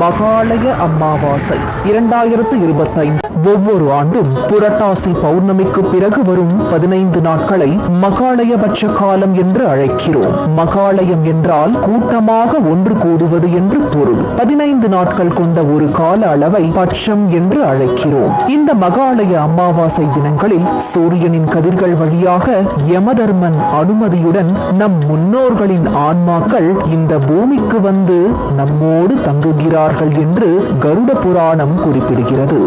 மகாலய அமாவாசை இரண்டாயிரத்து இருபத்தைந்து. ஒவ்வொரு ஆண்டும் புரட்டாசி பௌர்ணமிக்கு பிறகு வரும் பதினைந்து நாட்களை மகாலயபட்ச காலம் என்று அழைக்கிறோம். மகாலயம் என்றால் கூட்டமாக ஒன்று கூடுவது என்று பொருள். பதினைந்து நாட்கள் கொண்ட ஒரு கால அளவை பட்சம் என்று அழைக்கிறோம். இந்த மகாலய அமாவாசை தினங்களில் சூரியனின் கதிர்கள் வழியாக யமதர்மன் அனுமதியுடன் நம் முன்னோர்களின் ஆன்மாக்கள் இந்த பூமிக்கு வந்து நம்மோடு தங்குகிறார்கள் என்று கருட புராணம் குறிப்பிடுகிறது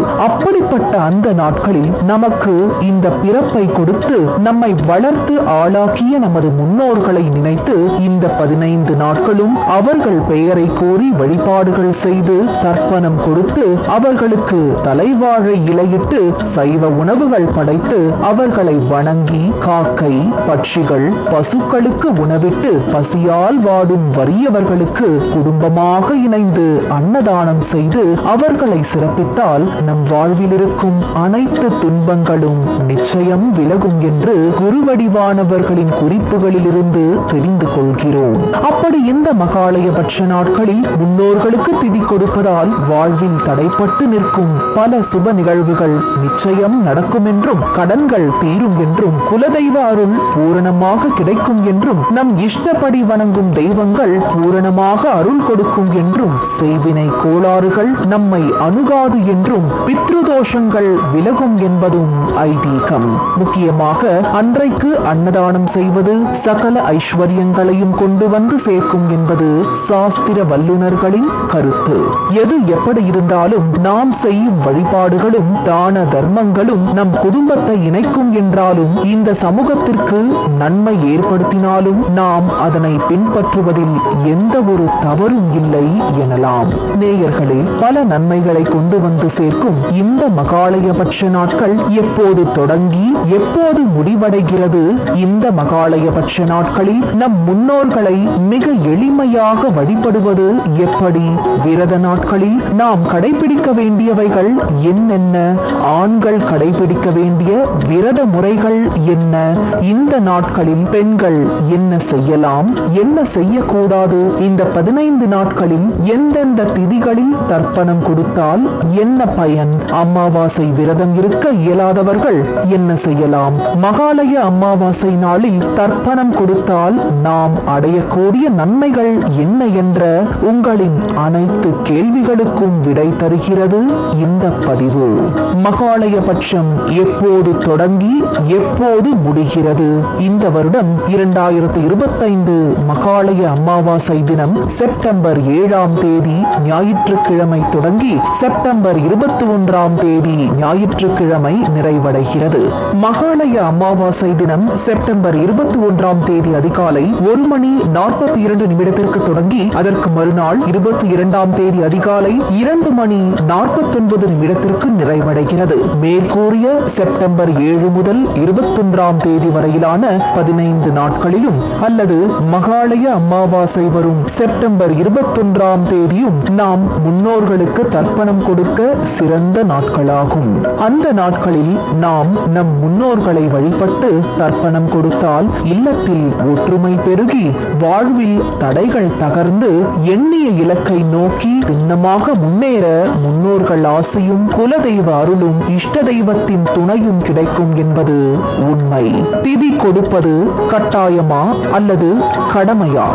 அப்படிப்பட்ட அந்த நாட்களில் நமக்கு இந்த பிறப்பை கொடுத்து நம்மை வளர்த்து ஆளாக்கிய நமது முன்னோர்களை நினைத்து இந்த பதினைந்து நாட்களும் அவர்கள் பெயரை கோரி வழிபாடுகள் செய்து தர்ப்பணம் கொடுத்து அவர்களுக்கு தலைவாழை இலையிட்டு சைவ உணவுகள் படைத்து அவர்களை வணங்கி காக்கை பட்சிகள் பசுக்களுக்கு உணவிட்டு பசியால் வாடும் வறியவர்களுக்கு குடும்பமாக இணைந்து அன்னதானம் செய்து அவர்களை சிறப்பித்தால் நம் வாழ்வில் இருக்கும் அனைத்து துன்பங்களும் நிச்சயம் விலகும் என்று குருவடிவானவர்களின் குறிப்புகளிலிருந்து தெரிந்து கொள்கிறோம். அப்படி இந்த மகாலயபட்ச நாட்களில் முன்னோர்களுக்கு திதி கொடுப்பதால் வாழ்வில் தடைப்பட்டு நிற்கும் பல சுப நிகழ்வுகள் நிச்சயம் நடக்கும் என்றும் கடன்கள் தீரும் என்றும் குலதெய்வ அருள் பூரணமாக கிடைக்கும் என்றும் நம் இஷ்டப்படி வணங்கும் தெய்வங்கள் பூரணமாக அருள் கொடுக்கும் என்றும் செய்வினை கோளாறுகள் நம்மை அணுகாது என்றும் பித்ருதோ பித்ருதோஷங்கள் விலகும் என்பதும் ஐதீகம். முக்கியமாக அன்றைக்கு அன்னதானம் செய்வது சகல ஐஸ்வர்யங்களையும் கொண்டு வந்து சேர்க்கும் என்பது சாஸ்திர வல்லுநர்களின் கருத்து. எது எப்படி இருந்தாலும் நாம் செய்யும் வழிபாடுகளும் தான தர்மங்களும் நம் குடும்பத்தை இணைக்கும் என்றாலும் இந்த சமூகத்திற்கு நன்மை ஏற்படுத்தினாலும் நாம் அதனை பின்பற்றுவதில் எந்த ஒரு தவறும் இல்லை எனலாம். நேயர்களே பல நன்மைகளை கொண்டு வந்து சேர்க்கும் இந்த மகாலயபட்ச நாட்கள் எப்போது தொடங்கி எப்போது முடிவடைகிறது? இந்த மகாலயபட்ச நாட்களில் நம் முன்னோர்களை மிக எளிமையாக வழிபடுவது எப்படி? விரத நாட்களில் நாம் கடைபிடிக்க வேண்டியவைகள் என்னென்ன? ஆண்கள் கடைபிடிக்க வேண்டிய விரத முறைகள் என்ன? இந்த நாட்களில் பெண்கள் என்ன செய்யலாம்? என்ன செய்யக்கூடாது? இந்த பதினைந்து நாட்களில் எந்தெந்த திதிகளில் தர்ப்பணம் கொடுத்தால் என்ன பயன்? அம்மா அமாவாசை விரதம் இருக்க இயலாதவர்கள் என்ன செய்யலாம்? மகாலய அமாவாசை நாளில் தர்ப்பணம் கொடுத்தால் நாம் அடையக்கூடிய நன்மைகள் என்ன என்ற உங்களின் அனைத்து கேள்விகளுக்கும் விடை தருகிறது இந்த பதிவு. மகாலய பட்சம் எப்போது தொடங்கி எப்போது முடிகிறது? இந்த வருடம் இரண்டாயிரத்தி இருபத்தைந்து மகாலய அமாவாசை தினம் செப்டம்பர் ஏழாம் தேதி ஞாயிற்றுக்கிழமை தொடங்கி செப்டம்பர் இருபத்தி ஒன்றாம் தேதி தேதி ஞாயிற்றுக்கிழமை நிறைவடைகிறது. மகாலய அமாவாசை தினம் செப்டம்பர் இருபத்தி ஒன்றாம் தேதி அதிகாலை ஒரு மணி நாற்பத்தி இரண்டு நிமிடத்திற்கு தொடங்கி அதற்கு மறுநாள் இருபத்தி இரண்டாம் தேதி அதிகாலை இரண்டு மணி நாற்பத்தி ஒன்பது நிமிடத்திற்கு நிறைவடைகிறது. மேற்கூறிய செப்டம்பர் ஏழு முதல் இருபத்தொன்றாம் தேதி வரையிலான பதினைந்து நாட்களிலும் அல்லது மகாலய அமாவாசை வரும் செப்டம்பர் இருபத்தொன்றாம் தேதியும் நாம் முன்னோர்களுக்கு தர்ப்பணம் கொடுக்க சிறந்த நாட்கள் நாட்களாகும். அந்த நாட்களில் நாம் நம் முன்னோர்களை வழிபட்டு தர்ப்பணம் கொடுத்தால் இல்லத்தில் ஒற்றுமை பெருகி வாழ்வில் தடைகள் தகர்ந்து எண்ணிய இலக்கை நோக்கி சின்னமாக முன்னேற முன்னோர்கள் ஆசையும் குலதெய்வ அருளும் இஷ்ட தெய்வத்தின் துணையும் கிடைக்கும் என்பது உண்மை. திதி கொடுப்பது கட்டாயமா அல்லது கடமையா?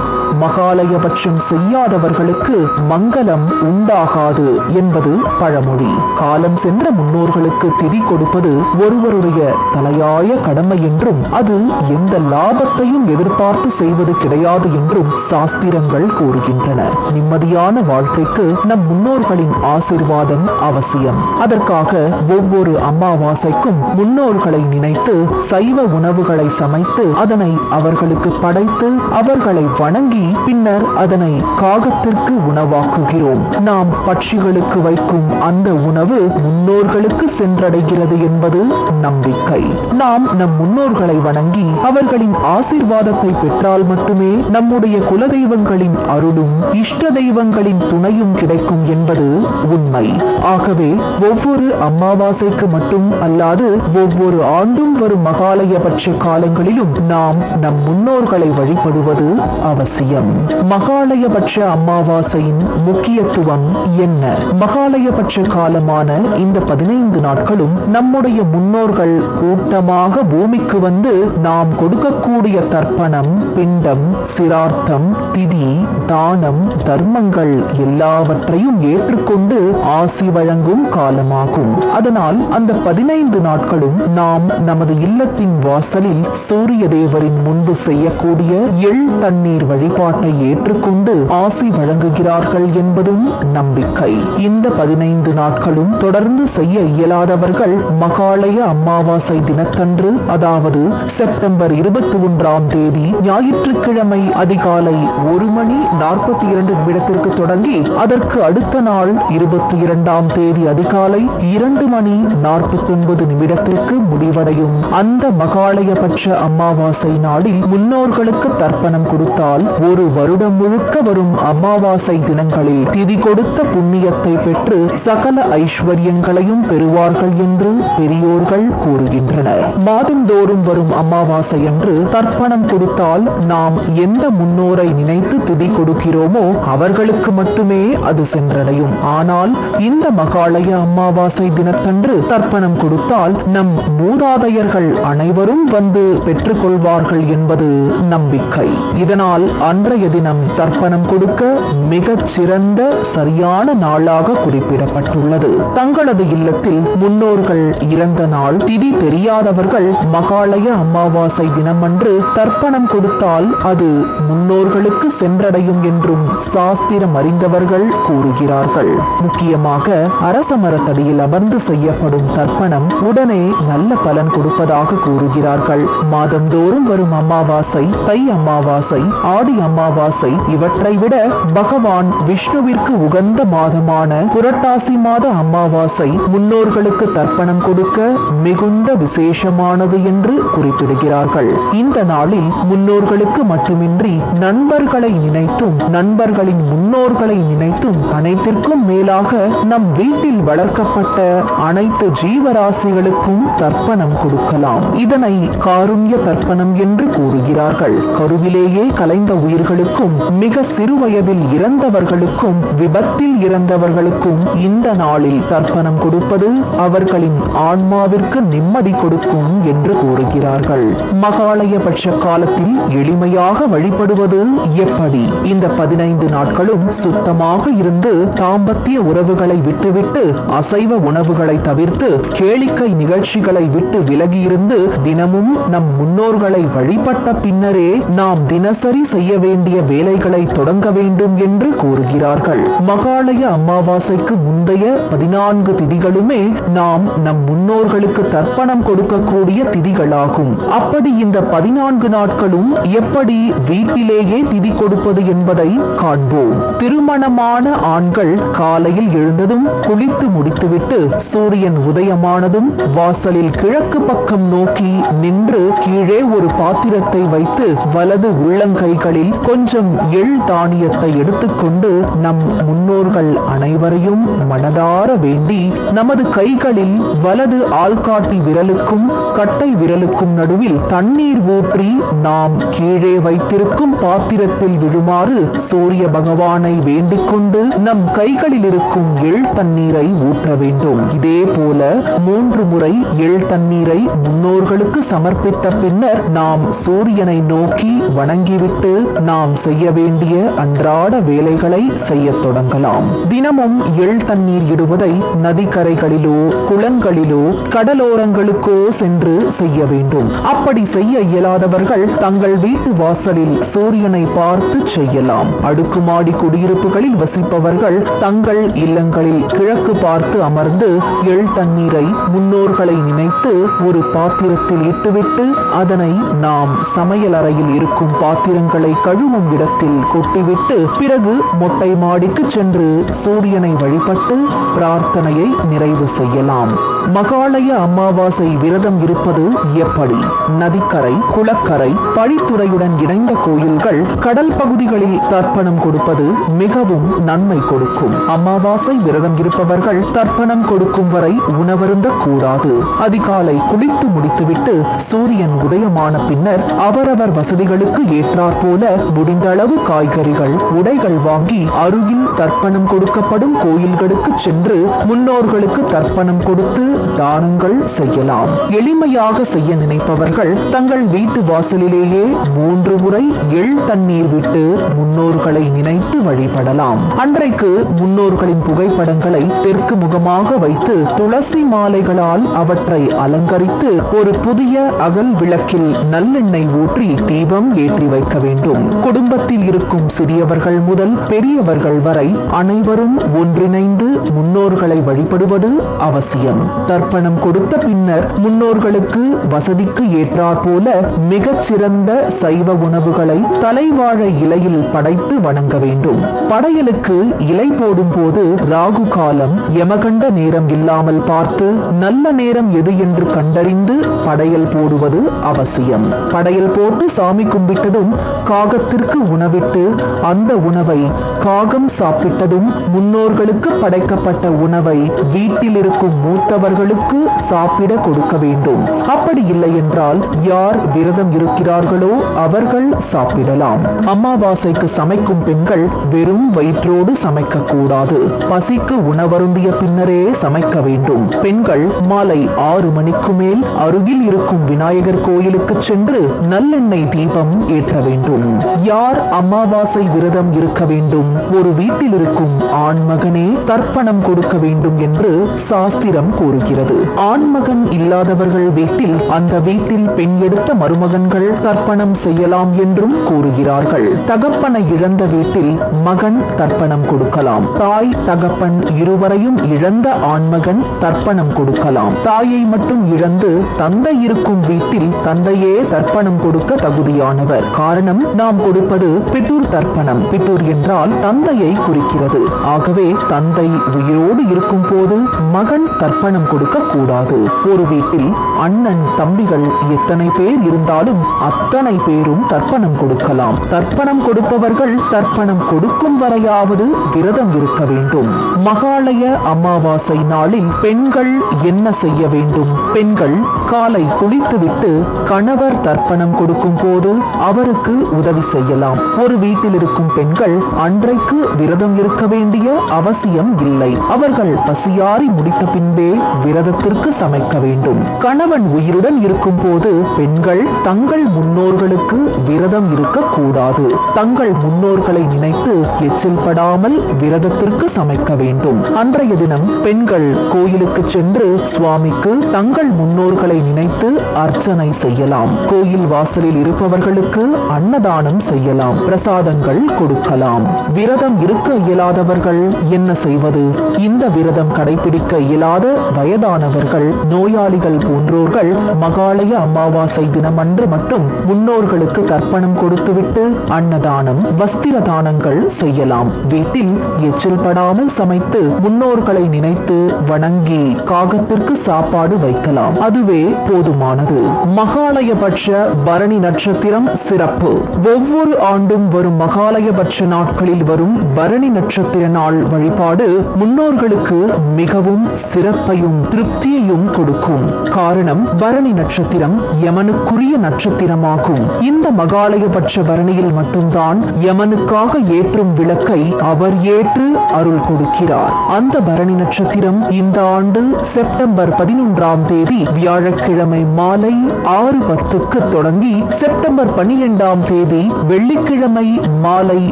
மகாலயபட்சம் செய்யாதவர்களுக்கு மங்களம் உண்டாகாது என்பது பழமொழி. காலம் சென்ற முன்னோர்களுக்கு திதி கொடுப்பது ஒருவருடைய தலையாய கடமை என்றும் அது எந்த லாபத்தையும் எதிர்பார்த்து செய்வது கிடையாது என்றும் சாஸ்திரங்கள் கூறுகின்றன. நிம்மதியான வாழ்க்கைக்கு நம் முன்னோர்களின் ஆசிர்வாதம் அவசியம். அதற்காக ஒவ்வொரு அமாவாசைக்கும் முன்னோர்களை நினைத்து சைவ உணவுகளை சமைத்து அதனை அவர்களுக்கு படைத்து அவர்களை வணங்கி பின்னர் அதனை காகத்திற்கு உணவாக்குகிறோம். நாம் பட்சிகளுக்கு வைக்கும் அந்த உணவு முன்னோர்களுக்கு சென்றடைகிறது என்பது நம்பிக்கை. நாம் நம் முன்னோர்களை வணங்கி அவர்களின் ஆசிர்வாதத்தை பெற்றால் மட்டுமே நம்முடைய குலதெய்வங்களின் அருளும் இஷ்ட தெய்வங்களின் துணையும் கிடைக்கும் என்பது உண்மை. ஆகவே ஒவ்வொரு அமாவாசைக்கு மட்டும் அல்லாது ஒவ்வொரு ஆண்டும் வரும் மகாலயபட்ச காலங்களிலும் நாம் நம் முன்னோர்களை வழிபடுவது அவசியம். மகாலயபட்ச அமாவாசையின் முக்கியத்துவம் என்ன? மகாலயபட்ச காலமான இந்த பதினைந்து நாட்களும் நம்முடைய முன்னோர்கள் கூட்டமாக பூமிக்கு வந்து நாம் கொடுக்கக்கூடிய தர்ப்பணம் பிண்டம் சிரார்த்தம் திதி தானம் தர்மங்கள் எல்லாவற்றையும் ஏற்றுக்கொண்டு ஆசி வழங்கும் காலமாகும். அதனால் அந்த பதினைந்து நாட்களும் நாம் நமது இல்லத்தின் வாசலில் சூரிய தேவரின் முன்பு செய்யக்கூடிய எள் தண்ணீர் வழிபாட்டை ஏற்றுக்கொண்டு ஆசி வழங்குகிறார்கள் என்பதும் நம்பிக்கை. இந்த பதினைந்து நாட்களும் தொடர்ந்து தொடர்ந்து செய்ய இயலாதவர்கள் மகாலய அமாவாசை தினத்தன்று அதாவது செப்டம்பர் இருபத்தி ஒன்றாம் தேதி ஞாயிற்றுக்கிழமை அதிகாலை ஒரு மணி நாற்பத்தி இரண்டு நிமிடத்திற்கு தொடங்கி அதற்கு அடுத்த நாள் இருபத்தி இரண்டாம் தேதி அதிகாலை இரண்டு மணி நாற்பத்தி ஒன்பது நிமிடத்திற்கு முடிவடையும். அந்த மகாலயபட்ச அமாவாசை நாளில் முன்னோர்களுக்கு தர்ப்பணம் கொடுத்தால் ஒரு வருடம் முழுக்க வரும் அமாவாசை தினங்களில் திதி கொடுத்த புண்ணியத்தை பெற்று சகல ஐஸ்வர்யங்கள் பலன்களையும் பெறுவார்கள் என்று பெரியோர்கள் கூறுகின்றனர். மாதந்தோறும் வரும் அமாவாசை அன்று தர்ப்பணம் கொடுத்தால் நாம் எந்த முன்னோரை நினைத்து திதி கொடுக்கிறோமோ அவர்களுக்கு மட்டுமே அது சென்றடையும். ஆனால் இந்த மகாலய அமாவாசை தினத்தன்று தர்ப்பணம் கொடுத்தால் நம் மூதாதையர்கள் அனைவரும் வந்து பெற்றுக்கொள்வார்கள் என்பது நம்பிக்கை. இதனால் அன்றைய தினம் தர்ப்பணம் கொடுக்க மிகச் சிறந்த சரியான நாளாக குறிப்பிடப்பட்டுள்ளது. தங்களது இல்லத்தில் முன்னோர்கள் இறந்த நாள் திதி தெரியாதவர்கள் மகாலய அமாவாசை தினமன்று தர்ப்பணம் கொடுத்தால் அது முன்னோர்களுக்கு சென்றடையும் என்றும் சாஸ்திரம் அறிந்தவர்கள் கூறுகிறார்கள். முக்கியமாக அரச மரத்தடியில் அமர்ந்து செய்யப்படும் தர்ப்பணம் உடனே நல்ல பலன் கொடுப்பதாக கூறுகிறார்கள். மாதந்தோறும் வரும் அமாவாசை தை அமாவாசை ஆடி அமாவாசை இவற்றை விட பகவான் விஷ்ணுவிற்கு உகந்த மாதமான புரட்டாசி மாத அமாவாசை முன்னோர்களுக்கு தர்ப்பணம் கொடுக்க மிகுந்த விசேஷமானது என்று குறிப்பிடுகிறார்கள். இந்த நாளில் முன்னோர்களுக்கு மட்டுமின்றி நண்பர்களை நினைத்தும் நண்பர்களின் முன்னோர்களை நினைத்தும் அனைத்திற்கும் மேலாக நம் வீட்டில் வளர்க்கப்பட்ட அனைத்து ஜீவராசிகளுக்கும் தர்ப்பணம் கொடுக்கலாம். இதனை காருண்ய தர்ப்பணம் என்று கூறுகிறார்கள். கருவிலேயே கலைந்த உயிர்களுக்கும் மிக சிறு வயதில் இறந்தவர்களுக்கும் விபத்தில் இறந்தவர்களுக்கும் இந்த நாளில் தர்ப்பணம் கொடுப்பது அவர்களின் ஆன்மாவிற்கு நிம்மதி கொடுக்கும் என்று கூறுகிறார்கள். மகாலய பட்ச காலத்தில் எளிமையாக வழிபடுவது எப்படி? இந்த பதினைந்து நாட்களும் சுத்தமாக இருந்து தாம்பத்திய உறவுகளை விட்டுவிட்டு அசைவ உணவுகளை தவிர்த்து கேளிக்கை நிகழ்ச்சிகளை விட்டு விலகியிருந்து தினமும் நம் முன்னோர்களை வழிபட்ட பின்னரே நாம் தினசரி செய்ய வேண்டிய வேலைகளை தொடங்க வேண்டும் என்று கூறுகிறார்கள். மகாலய அமாவாசைக்கு முந்தைய பதினான்கு திதிகளுமே நாம் நம் முன்னோர்களுக்கு தர்ப்பணம் கொடுக்கக்கூடிய திதிகளாகும். அப்படி இந்த பதினான்கு நாட்களும் எப்படி வீட்டிலேயே திதி கொடுப்பது என்பதை காண்போம். திருமணமான ஆண்கள் காலையில் எழுந்ததும் குளித்து முடித்துவிட்டு சூரியன் உதயமானதும் வாசலில் கிழக்கு பக்கம் நோக்கி நின்று கீழே ஒரு பாத்திரத்தை வைத்து வலது உள்ளங்கைகளில் கொஞ்சம் எள் தானியத்தை எடுத்துக்கொண்டு நம் முன்னோர்கள் அனைவரையும் மனதார வேண்டி நமது கைகளில் வலது ஆள்காட்டி விரலுக்கும் கட்டை விரலுக்கும் நடுவில் தண்ணீர் ஊற்றி நாம் கீழே வைத்திருக்கும் பாத்திரத்தில் விழுமாறு சூரிய பகவானை வேண்டிக் கொண்டு நம் கைகளில் இருக்கும் எள் தண்ணீரை ஊற்ற வேண்டும். இதே போல மூன்று முறை எள் தண்ணீரை முன்னோர்களுக்கு சமர்ப்பித்த பின்னர் நாம் சூரியனை நோக்கி வணங்கிவிட்டு நாம் செய்ய வேண்டிய அன்றாட வேலைகளை செய்யத் தொடங்கலாம். தினமும் எள் தண்ணீர் இடுவதை நதி நதிக்கரைகளிலோ குளங்களிலோ கடலோரங்களுக்கோ சென்று செய்ய வேண்டும். அப்படி செய்ய இயலாதவர்கள் தங்கள் வீட்டு வாசலில் சூரியனை பார்த்து செய்யலாம். அடுக்குமாடி குடியிருப்புகளில் வசிப்பவர்கள் தங்கள் இல்லங்களில் கிழக்கு பார்த்து அமர்ந்து எள் தண்ணீரை முன்னோர்களை நினைத்து ஒரு பாத்திரத்தில் இட்டுவிட்டு அதனை நாம் சமையல் அறையில் இருக்கும் பாத்திரங்களை கழுவும் இடத்தில் கொட்டிவிட்டு பிறகு மொட்டை மாடிக்கு சென்று சூரியனை வழிபட்டு பிரார்த்தனையை நிறைவு செய்யலாம். மகாலய அமாவாசை விரதம் இருப்பது எப்படி? நதிக்கரை குளக்கரை பழித்துறையுடன் இணைந்த கோயில்கள் கடல் பகுதிகளில் தர்ப்பணம் கொடுப்பது மிகவும் நன்மை கொடுக்கும். அமாவாசை விரதம் இருப்பவர்கள் தர்ப்பணம் கொடுக்கும் வரை உணவருந்த கூடாது அதிகாலை குளித்து முடித்துவிட்டு சூரியன் உதயமான பின்னர் அவரவர் வசதிகளுக்கு ஏற்றாற் போல முடிந்த அளவு காய்கறிகள் உடைகள் வாங்கி அருகில் தர்ப்பணம் கொடுக்கப்படும் கோயில்களுக்கு சென்று முன்னோர்களுக்கு தர்ப்பணம் கொடுத்து தானங்கள் செய்யலாம். எளிமையாக செய்ய நினைப்பவர்கள் தங்கள் வீட்டு வாசலிலேயே மூன்று முறை எள் தண்ணீர் விட்டு முன்னோர்களை நினைத்து வழிபடலாம். அன்றைக்கு முன்னோர்களின் புகைப்படங்களை தெற்கு முகமாக வைத்து துளசி மாலைகளால் அவற்றை அலங்கரித்து ஒரு புதிய அகல் விளக்கில் நல்லெண்ணெய் ஊற்றி தீபம் ஏற்றி வைக்க வேண்டும். குடும்பத்தில் இருக்கும் சிறியவர்கள் முதல் பெரியவர்கள் வரை அனைவரும் ஒன்றிணைந்து முன்னோர்களை வழிபடுவது அவசியம். தர்ப்பணம் கொடுத்த பின்னர் முன்னோர்களுக்கு வசதிக்கு ஏற்றாற் போல மிகச் சிறந்த சைவ உணவுகளை தலைவாழ இலையில் படைத்து வணங்க வேண்டும். படையலுக்கு இலை போடும் போது ராகு காலம் யமகண்ட நேரம் இல்லாமல் பார்த்து நல்ல நேரம் எது என்று கண்டறிந்து படையல் போடுவது அவசியம். படையல் போட்டு சாமி கும்பிட்டதும் காகத்திற்கு உணவிட்டு அந்த உணவை காகம் சாப்பிட்டதும் முன்னோர்களுக்கு படைக்கப்பட்ட உணவை வீட்டில் இருக்கும் மூத்தவர்களுக்கு சாப்பிட கொடுக்க வேண்டும். அப்படி இல்லை என்றால் யார் விரதம் இருக்கிறார்களோ அவர்கள் சாப்பிடலாம். அமாவாசைக்கு சமைக்கும் பெண்கள் வெறும் வயிற்றோடு சமைக்க கூடாது பசிக்கு உணவருந்திய பின்னரே சமைக்க வேண்டும். பெண்கள் மாலை ஆறு மணிக்கு மேல் அருகில் இருக்கும் விநாயகர் கோயிலுக்கு சென்று நல்லெண்ணெய் தீபம் ஏற்ற வேண்டும். யார் அமாவாசை விரதம் இருக்க வேண்டும்? ஒரு வீட்டில் இருக்கும் ஆண்மகனே தர்ப்பணம் கொடுக்க வேண்டும் என்று சாஸ்திரம் கூறுகிறது. ஆண்மகன் இல்லாதவர்கள் வீட்டில் அந்த வீட்டில் பெண் எடுத்த மருமகன்கள் தர்ப்பணம் செய்யலாம் என்றும் கூறுகிறார்கள். தகப்பனை இழந்த வீட்டில் மகன் தர்ப்பணம் கொடுக்கலாம். தாய் தகப்பன் இருவரையும் இழந்த ஆண்மகன் தர்ப்பணம் கொடுக்கலாம். தாயை மட்டும் இழந்து தந்தை இருக்கும் வீட்டில் தந்தையே தர்ப்பணம் கொடுக்க தகுதியானவர். காரணம் நாம் கொடுப்பது பித்தூர் தர்ப்பணம். பித்தூர் என்றால் தந்தையை குறிக்கிறது. ஆகவே தந்தை உயிரோடு இருக்கும் போது மகன் தர்ப்பணம் கொடுக்க கூடாது ஒரு வீட்டில் அண்ணன் தம்பிகள் எத்தனை பேர் இருந்தாலும் அத்தனை பேரும் தர்ப்பணம் கொடுக்கலாம். தர்ப்பணம் கொடுப்பவர்கள் தர்ப்பணம் கொடுக்கும் வரையாவது விரதம் இருக்க வேண்டும். மகாலய அமாவாசை நாளில் பெண்கள் என்ன செய்ய வேண்டும்? பெண்கள் காலை குளித்துவிட்டு கணவர் தர்ப்பணம் கொடுக்கும் போது அவருக்கு உதவி செய்யலாம். ஒரு வீட்டில் இருக்கும் பெண்கள் அன்று இன்றைக்கு விரதம் இருக்க வேண்டிய அவசியம் இல்லை. அவர்கள் பசியாறி முடித்த பின்பே விரதத்திற்கு சமைக்க வேண்டும். கணவன் உயிருடன் இருக்கும் போது பெண்கள் தங்கள் முன்னோர்களுக்கு விரதம் இருக்கக்கூடாது. தங்கள் முன்னோர்களை நினைத்து எச்சில் படாமல் விரதத்திற்கு சமைக்க வேண்டும். அன்றைய தினம் பெண்கள் கோயிலுக்கு சென்று சுவாமிக்கு தங்கள் முன்னோர்களை நினைத்து அர்ச்சனை செய்யலாம். கோயில் வாசலில் இருப்பவர்களுக்கு அன்னதானம் செய்யலாம். பிரசாதங்கள் கொடுக்கலாம். விரதம் இருக்க இயலாதவர்கள் என்ன செய்வது? இந்த விரதம் கடைபிடிக்க இயலாத வயதானவர்கள் நோயாளிகள் போன்றோர்கள் மகாலய அமாவாசை தினமன்று மட்டும் முன்னோர்களுக்கு தர்ப்பணம் கொடுத்துவிட்டு அன்னதானம் வஸ்திர தானங்கள் செய்யலாம். வீட்டில் எச்சில் படாமல் சமைத்து முன்னோர்களை நினைத்து வணங்கி காகத்திற்கு சாப்பாடு வைக்கலாம். அதுவே போதுமானது. மகாலயபட்ச பரணி நட்சத்திரம் சிறப்பு. ஒவ்வொரு ஆண்டும் வரும் மகாலயபட்ச நாட்களில் வரும் பரணி நட்சத்திர நாள் வழிபாடு முன்னோர்களுக்கு மிகவும் சிறப்பையும் திருப்தியையும் கொடுக்கும். காரணம் பரணி நட்சத்திரம் யமனுக்குரிய நட்சத்திரமாகும். இந்த மகாலயபட்ச பரணியில் மட்டும்தான் யமனுக்காக ஏற்றும் விளக்கை அவர் ஏற்று அருள் கொடுக்கிறார். அந்த பரணி நட்சத்திரம் இந்த ஆண்டு செப்டம்பர் பதினொன்றாம் தேதி வியாழக்கிழமை மாலை ஆறு பத்துக்கு தொடங்கி செப்டம்பர் பன்னிரெண்டாம் தேதி வெள்ளிக்கிழமை மாலை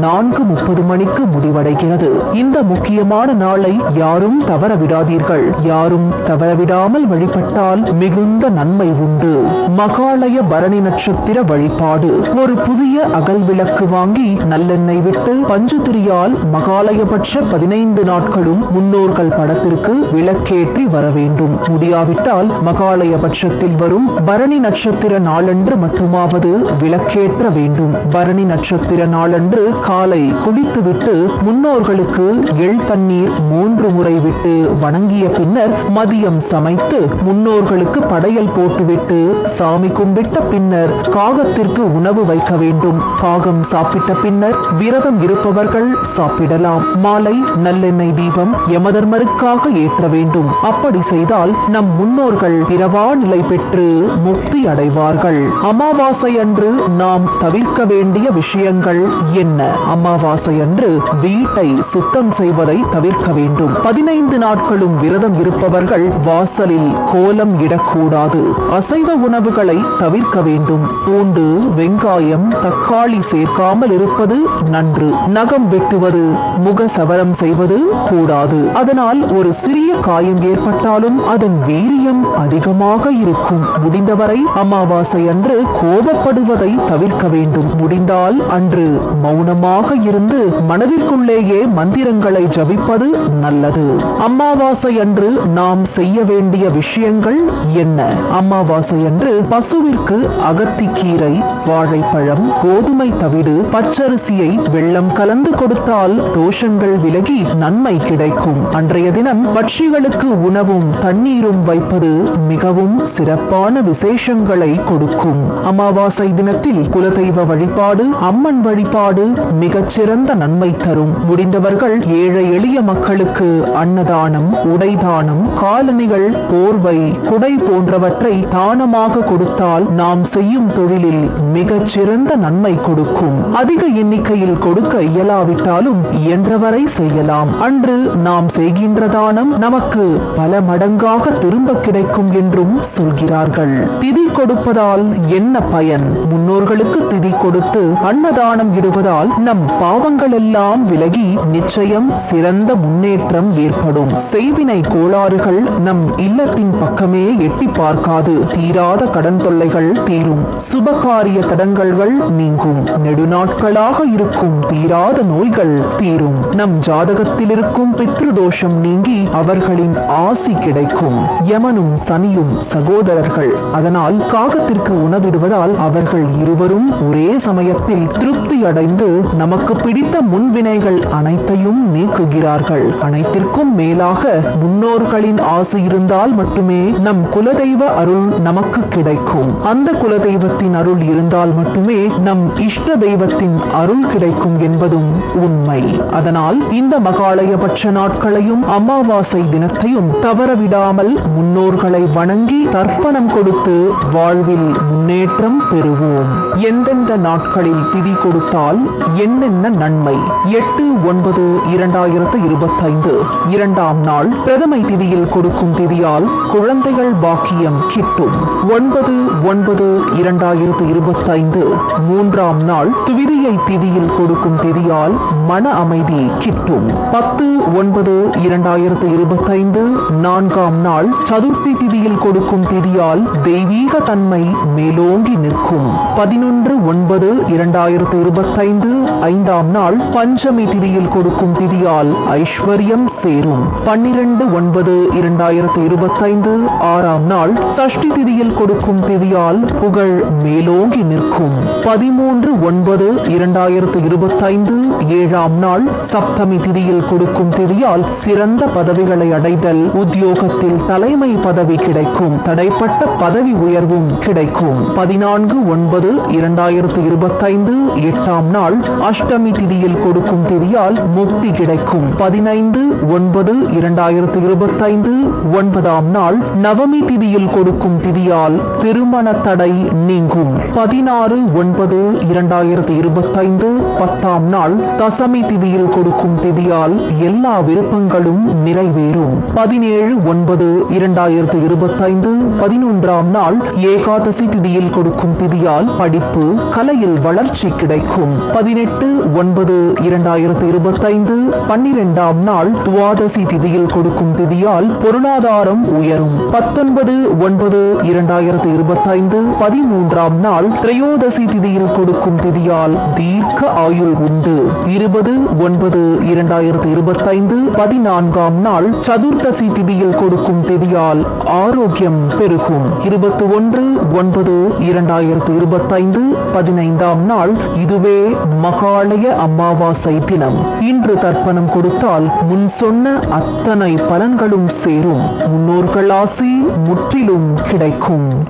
நான்கு முப்பது முப்பது மணிக்கு முடிவடைகிறது. இந்த முக்கியமான நாளை யாரும் தவற விடாதீர்கள் யாரும் அனைவரும் தவறவிடாமல் வழிபட்டால் மிகுந்த நன்மை உண்டு. மகாலய பரணி நட்சத்திர வழிபாடு. ஒரு புதிய அகல் விளக்கு வாங்கி நல்லெண்ணெய் விட்டு பஞ்சுதிரியால் மகாலயபட்ச பதினைந்து நாட்களும் முன்னோர்கள் படத்திற்கு விளக்கேற்றி வர வேண்டும். முடியாவிட்டால் மகாலயபட்சத்தில் வரும் பரணி நட்சத்திர நாளன்று மட்டுமாவது விளக்கேற்ற வேண்டும். பரணி நட்சத்திர நாளன்று காலை குடித்துவிட்டு முன்னோர்களுக்கு எள் தண்ணீர் மூன்று முறை விட்டு வணங்கிய பின்னர் மதியம் சமைத்து முன்னோர்களுக்கு படையல் போட்டுவிட்டு சாமி கும்பிட்ட பின்னர் காகத்திற்கு உணவு வைக்க வேண்டும். காகம் சாப்பிட்ட பின்னர் விரதம் இருப்பவர்கள் சாப்பிடலாம். மாலை நல்லெண்ணெய் தீபம் யமதர்மருக்காக ஏற்ற வேண்டும். அப்படி செய்தால் நம் முன்னோர்கள் பிறவா நிலை பெற்று முக்தி அடைவார்கள். அமாவாசை அன்று நாம் தவிர்க்க வேண்டிய விஷயங்கள் என்ன? அமாவாசை அன்று வீட்டை சுத்தம் செய்வதை தவிர்க்க வேண்டும். பதினைந்து நாட்களும் விரதம் இருப்பவர்கள் வாசலில் கோலம் இடக்கூடாது. அசைவ உணவுகளை தவிர்க்க வேண்டும். பூண்டு வெங்காயம் தக்காளி சேர்க்காமல் இருப்பது நன்று. நகம் வெட்டுவது முக சவரம் செய்வது கூடாது. அதனால் ஒரு சிறிய காயம் ஏற்பட்டாலும் அதன் வீரியம் அதிகமாக இருக்கும். முடிந்தவரை அமாவாசை அன்று கோபப்படுவதை தவிர்க்க வேண்டும். முடிந்தால் அன்று மௌனமாக இருந்து மனதிற்குள்ளேயே மந்திரங்களை ஜபிப்பது நல்லது. அமாவாசை அன்று நாம் செய்ய வேண்டிய விஷயங்கள் என்ன? அமாவாசை அன்று பசுவிற்கு அகத்திக்கீரை வாழைப்பழம் கோதுமை தவிடு பச்சரிசியை வெள்ளம் கலந்து கொடுத்தால் தோஷங்கள் விலகி நன்மை கிடைக்கும். அன்றைய தினம் பட்சிகளுக்கு உணவும் தண்ணீரும் வைப்பது மிகவும் சிறப்பான விசேஷங்களை கொடுக்கும். அமாவாசை தினத்தில் குலதெய்வ வழிபாடு அம்மன் வழிபாடு மிகச்சிறந்த சிறந்த நன்மை தரும். முடிந்தவர்கள் ஏழை எளிய மக்களுக்கு அன்னதானம் உடைதானம் காலணிகள் போர்வை குடை போன்றவற்றை தானமாக கொடுத்தால் நாம் செய்யும் தொழிலில் மிகச் சிறந்த நன்மை கொடுக்கும். அதிக எண்ணிக்கையில் கொடுக்க இயலாவிட்டாலும் இயன்றவரை செய்யலாம். அன்று நாம் செய்கின்ற தானம் நமக்கு பல மடங்காக திரும்ப கிடைக்கும் என்றும் சொல்கிறார்கள். திதி கொடுப்பதால் என்ன பயன்? முன்னோர்களுக்கு திதி கொடுத்து அன்னதானம் இடுவதால் நம் பாவ பாவங்கள் எல்லாம் விலகி நிச்சயம் சிறந்த முன்னேற்றம் ஏற்படும். செய்வினை கோளாறுகள் நம் இல்லத்தின் பக்கமே எட்டி பார்க்காது. தீராத கடன் தொல்லைகள் தீரும். சுபகாரிய தடங்கல்கள் நீங்கும். நெடுநாட்களாக இருக்கும். தீராத நோய்கள் தீரும். நம் ஜாதகத்தில் இருக்கும் பித்ருதோஷம் நீங்கி அவர்களின் ஆசி கிடைக்கும். யமனும் சனியும் சகோதரர்கள். அதனால் காகத்திற்கு உணவிடுவதால் அவர்கள் இருவரும் ஒரே சமயத்தில் திருப்தி அடைந்து நமக்கு பிடித்த முன்வினைகள் அனைத்தையும் நீக்குகிறார்கள். அனைத்திற்கும் மேலாக முன்னோர்களின் ஆசை இருந்தால் மட்டுமே நம் குலதெய்வ அருள் நமக்கு கிடைக்கும். அந்த குலதெய்வத்தின் அருள் இருந்தால் மட்டுமே நம் இஷ்ட தெய்வத்தின் அருள் கிடைக்கும் என்பதும் உண்மை. அதனால் இந்த மகாலயபட்ச நாட்களையும் அமாவாசை தினத்தையும் தவறவிடாமல் முன்னோர்களை வணங்கி தர்ப்பணம் கொடுத்து வாழ்வில் முன்னேற்றம் பெறுவோம். எந்தெந்த நாட்களில் திதி கொடுத்தால் என்னென்ன நன்மை. எட்டு ஒன்பது இரண்டாயிரத்து இருபத்தைந்து. இரண்டாம் நாள் பிரதமை திதியில் கொடுக்கும் திதியால் குழந்தைகள் பாக்கியம் கிட்டும். ஒன்பது ஒன்பது இரண்டாயிரத்து இருபத்தைந்து. மூன்றாம் நாள் துவிதியை திதியில் கொடுக்கும் திதியால் மன அமைதி கிட்டும். பத்து ஒன்பது இரண்டாயிரத்து இருபத்தைந்து நான்காம் நாள் சதுர்த்தி திதியில் கொடுக்கும் திதியால் தெய்வீக தன்மை மேலோங்கி நிற்கும். பதினொன்று ஒன்பது இரண்டாயிரத்து இருபத்தைந்து ஐந்தாம் நாள் பஞ்சமி திதியில் கொடுக்கும் திதியால் ஐஸ்வர்யம் சேரும். பன்னிரண்டு ஒன்பது இரண்டாயிரத்தி இருபத்தைந்து ஆறாம் நாள் சஷ்டி திதியில் கொடுக்கும் திதியால் புகழ் மேலோங்கி நிற்கும். பதிமூன்று ஒன்பது இரண்டாயிரத்து இருபத்தைந்து ஏழாம் நாள் சப்தமி திதியில் கொடுக்கும் திதியால் சிறந்த பதவிகளை அடைதல் உத்தியோகத்தில் தலைமை பதவி கிடைக்கும். தடைப்பட்ட பதவி உயர்வும் கிடைக்கும். பதினான்கு ஒன்பது இரண்டாயிரத்து இருபத்தைந்து எட்டாம் நாள் அஷ்டமி திதியில் கொடுக்கும் திதியால் முக்தி கிடைக்கும். பதினைந்து ஒன்பது இரண்டாயிரத்து இருபத்தைந்து ஒன்பதாம் நாள் நவமி திதியில் கொடுக்கும் திதியால் திருமண தடை நீங்கும். பதினாறு ஒன்பது இரண்டாயிரத்து இருபத்தைந்து பத்தாம் நாள் தசமி திதியில் கொடுக்கும் திதியால் எல்லா விருப்பங்களும் நிறைவேறும். பதினேழு ஒன்பது இரண்டாயிரத்து இருபத்தைந்து பதினொன்றாம் நாள் ஏகாதசி திதியில் கொடுக்கும் திதியால் படிப்பு கலையில் வளர்ச்சி கிடைக்கும். பதினெட்டு ஒன்பது இரண்டாயிரத்து இருபத்தைந்து பன்னிரெண்டாம் நாள் துவாதசி திதியில் கொடுக்கும் திதியால் பொருளாதாரம் உயரும். பத்தொன்பது ஒன்பது இரண்டாயிரத்து இருபத்தைந்து பதிமூன்றாம் நாள் திரையோதசி திதியில் கொடுக்கும் திதியால் தீர்க்க ஆயுள் உண்டு. இருபது ஒன்பது இரண்டாயிரத்து இருபத்தைந்து பதினான்காம் நாள் சதுர்த்தசி திதியில் கொடுக்கும் திதியால் ஆரோக்கியம் பெருகும். இருபத்தி ஒன்று ஒன்பது இரண்டாயிரத்து இருபத்தைந்து பதினைந்தாம் நாள் இதுவே மகாலய அமாவாசை தினம். இன்று தர்ப்பணம் கொடுத்தால் முன் சொன்ன அத்தனை பலன்களும் சேரும். முன்னோர்கள் ஆசை முற்றிலும் கிடைக்கும்.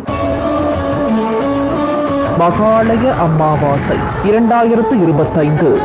மகாலய அமாவாசை இரண்டாயிரத்து இருபத்தைந்து.